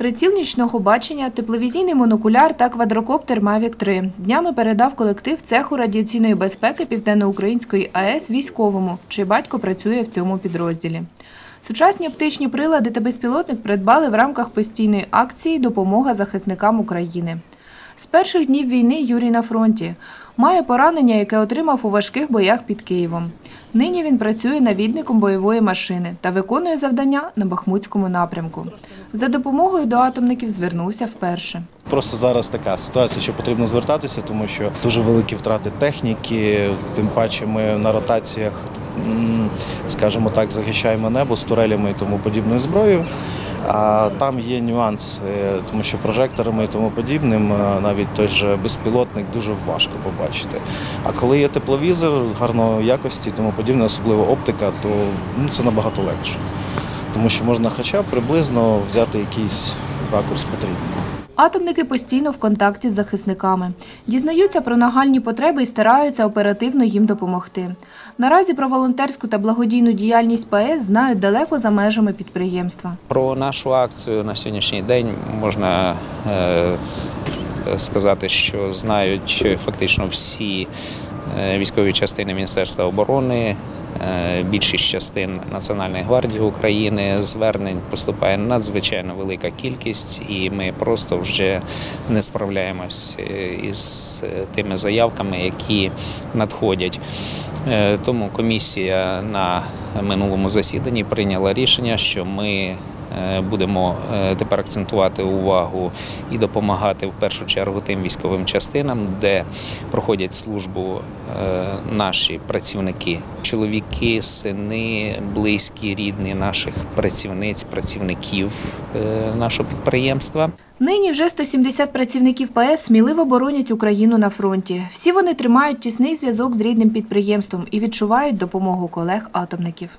Приціл нічного бачення, тепловізійний монокуляр та квадрокоптер Мавік 3 днями передав колектив цеху радіаційної безпеки Південноукраїнської АЕС військовому, чий батько працює в цьому підрозділі. Сучасні оптичні прилади та безпілотник придбали в рамках постійної акції Допомога захисникам України. З перших днів війни Юрій на фронті. Має поранення, яке отримав у важких боях під Києвом. Нині він працює навідником бойової машини та виконує завдання на Бахмутському напрямку. За допомогою до атомників звернувся вперше. Просто зараз така ситуація, що потрібно звертатися, тому що дуже великі втрати техніки. Тим паче ми на ротаціях, скажімо так, захищаємо небо з турелями і тому подібною зброєю. А там є нюанс, е, тому що прожекторами і тому подібним, е, навіть той же безпілотник дуже важко побачити. А коли є тепловізор гарної якості і тому подібне, особливо оптика, то ну, це набагато легше. Тому що можна хоча б приблизно взяти якийсь ракурс потрібний. Атомники постійно в контакті з захисниками, дізнаються про нагальні потреби і стараються оперативно їм допомогти. Наразі про волонтерську та благодійну діяльність ПАЕС знають далеко за межами підприємства. Про нашу акцію на сьогоднішній день можна е, сказати, що знають фактично всі е, військові частини Міністерства оборони. Е, Більшість частин Національної гвардії України звернень поступає надзвичайно велика кількість, і ми просто вже не справляємось е, із е, тими заявками, які надходять. Е, Тому комісія на минулому засіданні прийняла рішення, що ми е, будемо е, тепер акцентувати увагу і допомагати в першу чергу тим військовим частинам, де проходять службу наші працівники, чоловіки, сини, близькі, рідні наших працівниць, працівників нашого підприємства. Нині вже 170 працівників ПС сміливо боронять Україну на фронті. Всі вони тримають тісний зв'язок з рідним підприємством і відчувають допомогу колег-атомників.